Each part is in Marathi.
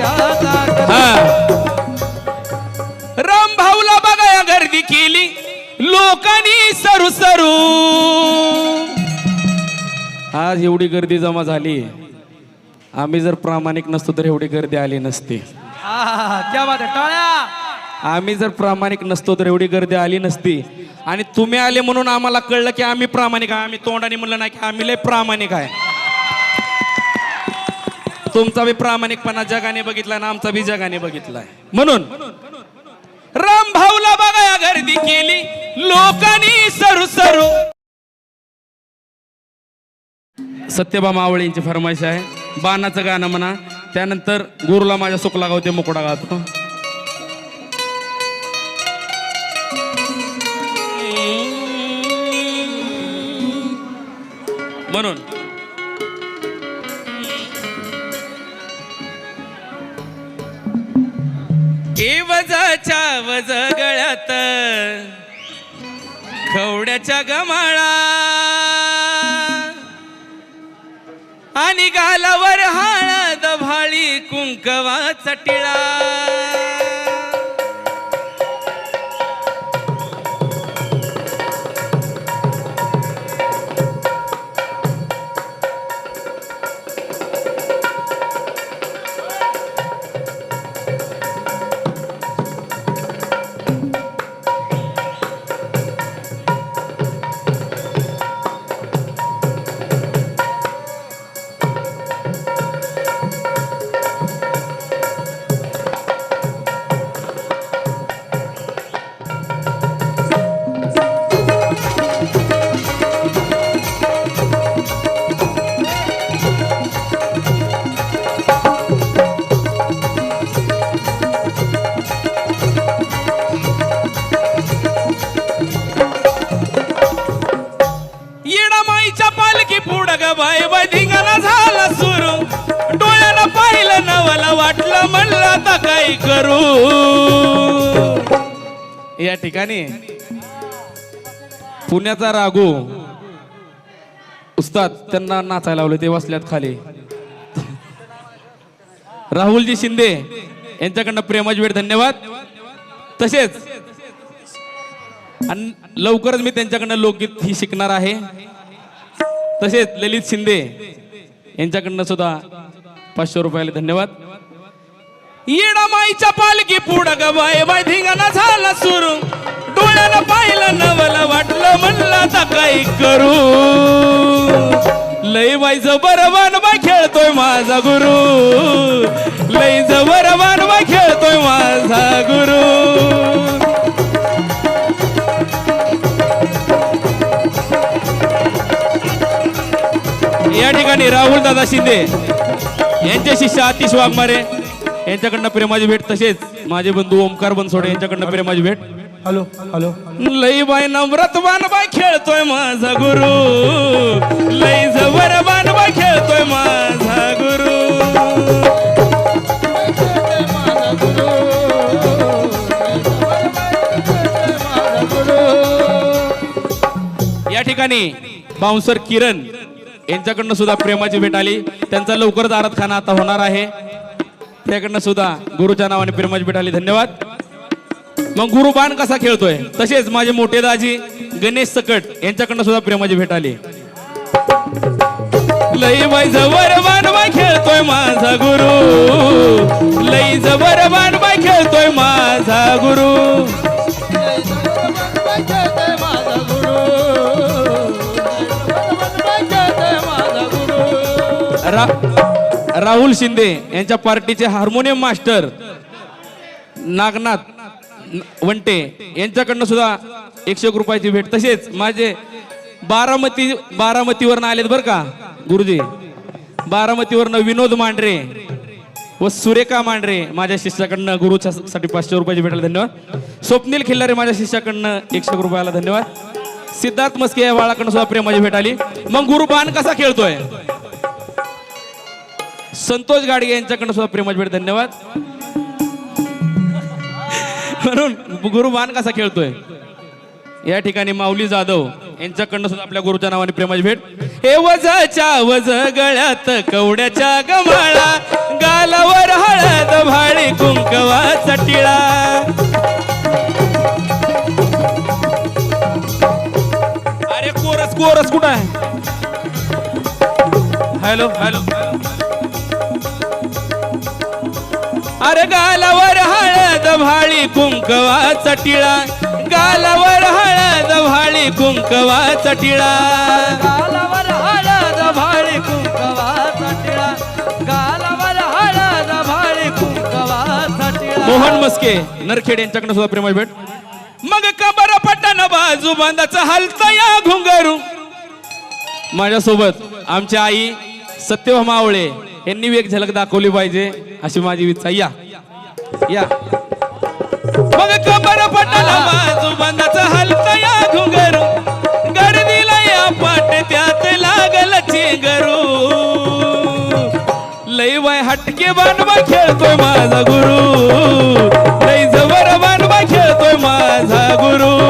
हा. राम भाऊला बघा गर्दी केली. लोकांनी सरू सरू. आज एवढी गर्दी जमा झाली. आम्ही जर प्रामाणिक नसतो तर एवढी गर्दी आली नसती. आम्ही जर प्रामाणिक नसतो तर एवढी गर्दी आली नसती. आणि तुम्ही आले म्हणून आम्हाला कळलं की आम्ही प्रामाणिक आहे. आम्ही तोंडाने म्हणलं नाही की आम्ही लय प्रामाणिक आहे. तुमचा बी प्रामाणिकपणा जगाने बघितला ना आमचा बी जगाने बघितलाय. म्हणून राम भाऊला बघा या गर्दी केली. लोकांनी सरू सरू. सत्यबा मावळींची फरमाईश आहे. बाणाचं गाणं म्हणा. त्यानंतर गुरुला माझ्या सुकला गावते मुकडा गातो. म्हणून वजाच्या गळ्यात. खवड्याच्या गमाळा. आणि गालावर हळद भाळी कुंकवाचा टिळा. बाय बाय धिंगाणा झाला सुरू. डोळ्याला पाहिलं नवला वाटलं म्हणलं आता काय करू? या ठिकाणी पुण्याचा रागू उस्ताद त्यांना नाचायला लावले ते वसल्यात खाली. राहुलजी शिंदे यांच्याकडनं प्रेमाची वेळ धन्यवाद. तसेच आणि लवकरच मी त्यांच्याकडनं लोकगीत ही शिकणार आहे. तसेच ललित शिंदे यांच्याकडनं सुद्धा पाचशे रुपयाला धन्यवाद. येडा माईच्या पालखी पुढं ग बाय बाय धिंगाणा झाला सुरू. डोळ्याला पाहिलं नवल वाटलं म्हणलं आता काही करू. लय बाई जबरवान बाय खेळतोय माझा गुरु. लय जबरवान बाय खेळतोय माझा गुरु. या ठिकाणी राहुल दादा शिंदे यांचे शिष्य आतिश वाघमारे यांच्याकडनं प्रेमाची भेट तसेच माझे बंधू ओमकार बनसोडे यांच्याकडनं प्रेमाची भेट. Hello hello. लई बाय नम्रत बाय खेळतोय माझा गुरु. लई जबर बाय खेळतोय माझा गुरु. या ठिकाणी बाउन्सर किरण यांच्याकडनं सुद्धा प्रेमाची भेट आली. त्यांचा लवकरच आराधखाना आता होणार आहे. त्याकडनं सुद्धा गुरुच्या नावाने प्रेमाची भेट आली. धन्यवाद. मग गुरु बाण कसा खेळतोय? तसेच माझे मोठे दाजी गणेश सकट यांच्याकडनं सुद्धा प्रेमाची भेट आली. लई बाई जबर खेळतोय माझा गुरु. लई जबर बाण बाय खेळतोय माझा गुरु. रा- राहुल शिंदे यांच्या पार्टीचे हार्मोनियम मास्टर नागनाथ वंटे यांच्याकडनं सुद्धा एकशे एक रुपयाची भेट. तसेच माझे बारामती बारामतीवरनं आलेत बरं का गुरुजी. बारामतीवरनं विनोद मांढरे व सुरेखा मांढरे माझ्या शिष्याकडनं गुरुच्या साठी पाचशे रुपयाची भेटायला धन्यवाद. स्वप्नील खिल्लारे माझ्या शिष्याकडनं एकशे रुपयाला धन्यवाद. सिद्धार्थ मस्के या बाळाकडनं सुद्धा प्रेमाची भेट आली. मग गुरु बाण कसा खेळतोय? संतोष गाडगे यांच्याकडनं सुद्धा प्रेमाची भेट धन्यवाद. म्हणून गुरु बाण कसा खेळतोय? या ठिकाणी माऊली जाधव यांच्याकडनं सुद्धा आपल्या गुरुच्या नावाने प्रेमाची भेट. हे वजच्या वज गळ्यात कवड्याच्या गमाळा गालावर हळद भाळी कुंकवाचा टिळा. गालावर हळद भाळी कुंकवाचा टिळा. गालावर हळद भाळी कुंकवाचा टिळा. गालावर हळद भाळी कुंकवाचा टिळा. मोहन मस्के नरखेड यांच्याकडे सुद्धा प्रेमळ भेट. मग कबर पटन बाजू बांधाचा हलता या घुंगरू. माझ्यासोबत आमच्या आई सत्यभामा आवळे यांनी एक झलक दाखवली पाहिजे अशी माझी इच्छा या. या. मग कबर हलता या गर्दीला या पाट त्यात लागल लय वाय हटके बांधवा खेळतो माझा गुरु. लय जबर बांधवा खेळतो माझा गुरु.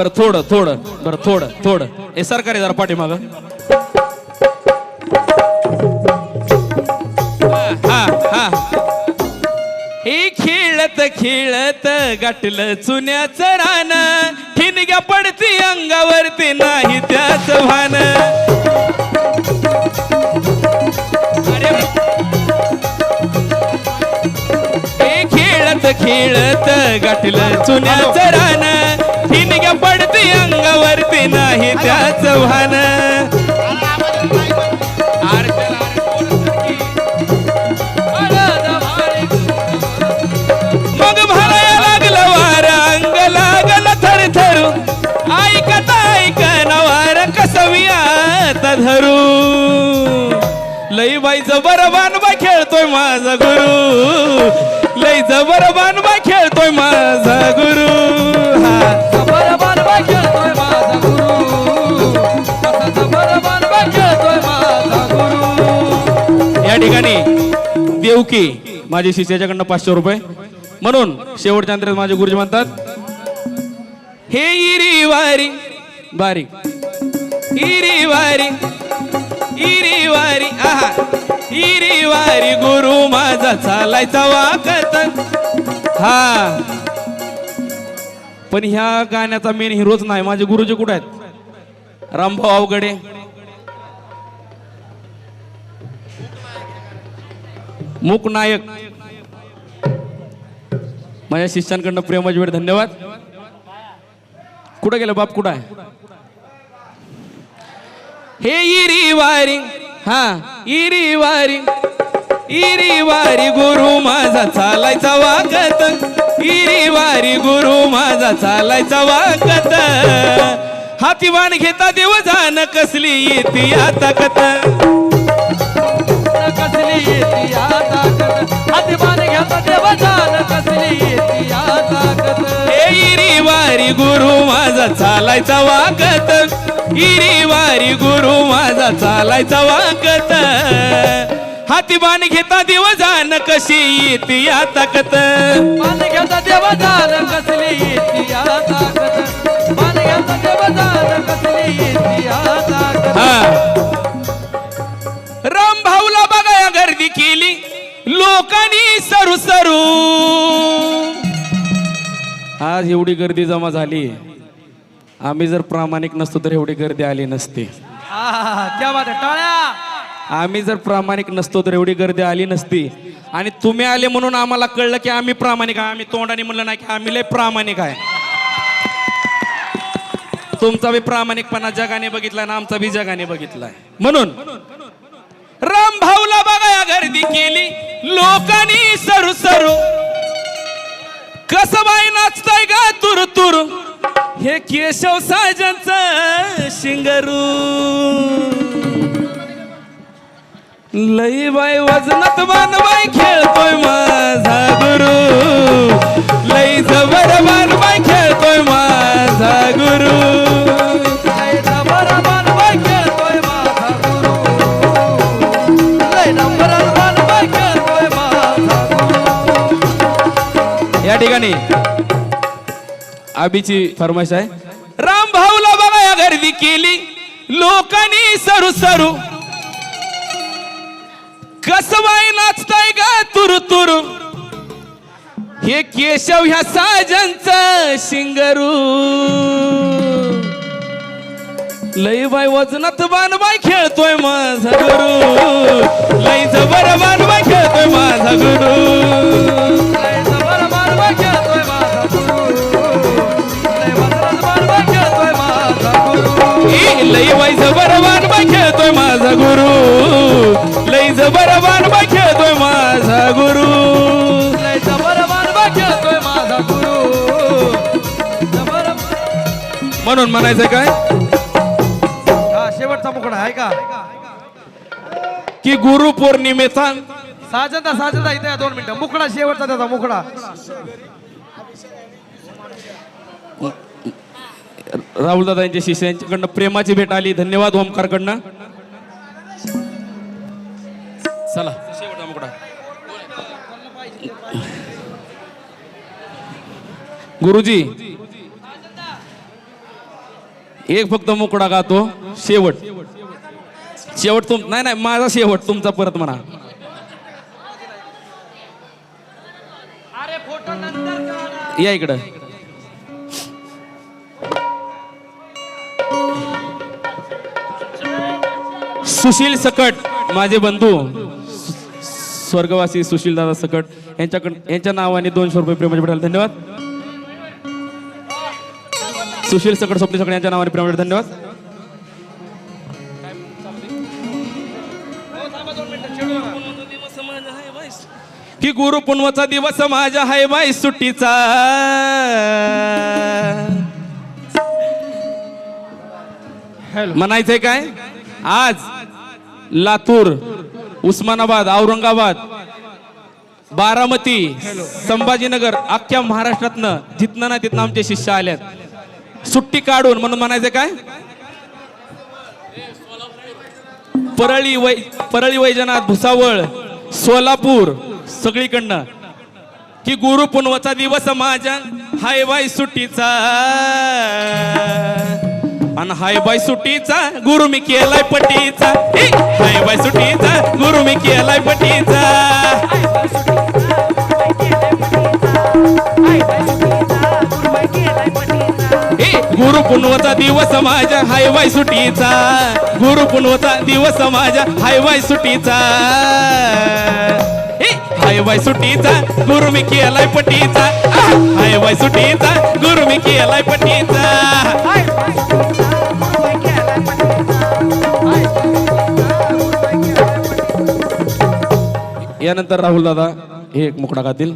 बर थोडं थोडं बर थोडं थोडं. हे सरकारी जरा पाठीमाग. हा हा हे. खेळत खेळत गाठलं चुन्याचं रान. ठिणग्या पडती अंगावरती नाही त्याच भान. खेळत खेळत गाठलं चुन्याचं रान. ठिणग्या पडती अंगावरती नाही त्याच भान मग भराया लागलं वार अंग लागलं थर थरू ऐकत ऐकन वार कसवी आता धरू. लई बाई जबर बानबा खेळतोय माझा गुरु. लई जबर बानबा खेळतोय माझा गुरु. ठिकाणी देवकी माझी शिष्याच्याकडनं पाचशे रुपये. म्हणून शेवटच्या अंतरात माझे गुरुजी म्हणतात हे इरी वारी बारीक इरी वारी इरी वारी आहा. इरी वारी गुरु माझा चालायचा वाकत. हा. पण ह्या गाण्याचा मेन हिरोच नाही माझे गुरुजी कुठे आहेत? रामभाऊ अवघडे. मूक नायक. माझ्या शिष्यांकडनं प्रेमाची वेळ धन्यवाद. कुठं गेलं बाप? कुठं आहे? हे इरी वारी हा इरी वारी इरी वारी गुरु माझा चालायचा वागत इरी वारी गुरु माझा चालायचा वागत हातीवान घेता देव जाण कसली येते आता कथा येती या ताकद हातीमान घ्याचा देव जाण कसली येती या ताकद हे इरी वारी गुरु माझा चालायचा वागत. इरी वारी गुरु माझा चालायचा वागत. हातीबान घेता देव जाण कशी येते या ताकत देव जाण कसली येती या ताकद देव जाण कसली येती या ताकद राम भाऊला बघाया गर्दी केली. लोकांनी सरू सरू. आज एवढी गर्दी जमा झाली. आम्ही जर प्रामाणिक नसतो तर एवढी गर्दी आली नसती. आहा, क्या बात आहे. टाळ्या. आम्ही जर प्रामाणिक नसतो तर एवढी गर्दी आली नसती. आणि तुम्ही आले म्हणून आम्हाला कळलं की आम्ही प्रामाणिक आहे. आम्ही तोंडाने म्हणलं नाही की आम्ही लय प्रामाणिक आहे. तुमचा बी प्रामाणिकपणा जगाने बघितला ना आमचा बी जगाने बघितलाय. म्हणून राम भाऊला बघाया गर्दी केली. लोकांनी सरू सरू. कसं बाई नाचताय का तुर तुर. हे केशव साजनच शिंगरू. लई बाई वजनात बाई खेळतोय माझा गुरु. लई जबर बाई खेळतोय माझा गुरु. ठिकाणी. आबीची फरमाईश आहे. राम भाऊला बघा या गर्दी केली. लोकांनी सरू सरू. सासबाई नाचताय का तुरु तुरु. हे केशव ह्या साजनच शिंगरू. लई बाई वजनात बाई खेळतोय माझा गुरु. लई जबर बाई खेळतोय माझा गुरु. लई जबर बाई खेळतोय माझा गुरु. लई जबर बाई खेळतोय माझा गुरु. माझा गुरु. म्हणून म्हणायचं काय? हा शेवटचा मुकडा आहे का? की गुरु पौर्णिमेचा साजंदा साजंदा इथे या दोन मिनिटं. मुकडा शेवटचा त्याचा मुकडा. राहुल दादा यांच्या शिष्यांच्याकडनं प्रेमाची भेट आली. धन्यवाद ओमकारकडनं. चला. गुरुजी एक फक्त मुकडा गातो. शेवट. शेवट तुम नाही नाही माझा शेवट तुमचा परत म्हणा. या इकडं. सुशील सकट माझे बंधू. स्वर्गवासी सुशील दादा सकट यांच्याकडे यांच्या नावाने दोनशे रुपये प्रेमाचे भेटायला धन्यवाद. सुशील सकट स्वप्न सकट यांच्या नावाने प्रेमाचे धन्यवाद. की गुरु पुनवाचा दिवस माझ्या हाय बाई सुट्टीचा. म्हणायचंय काय? आज. लातूर उस्मानाबाद औरंगाबाद बारामती संभाजीनगर अख्ख्या महाराष्ट्रातनं जिथनं ना तिथनं आमचे शिष्य आल्यात. सुट्टी काढून म्हणून म्हणायचं काय? परळी वै परळी वैजनाथ भुसावळ सोलापूर सगळीकडनं. की गुरु पुनवाचा दिवस माझ्या हाय वाय सुट्टीचा. आणि हाय बाय सुट्टीचा गुरु मी केलाय पटीचा हाय बाय सुट्टीचा गुरु मी केलाय पटीचा ए गुरु पुनवाचा दिवस माझ्या हाय बाय सुट्टीचा. गुरु पुनवाचा दिवस माझ्या हाय बाय सुट्टीचा. ए हाय बाय सुट्टीचा गुरु मी केलाय पटीचा हाय बाय सुट्टीचा गुरु मी केलाय पटीचा यानंतर राहुल दादा हे एक मुकडा गातील.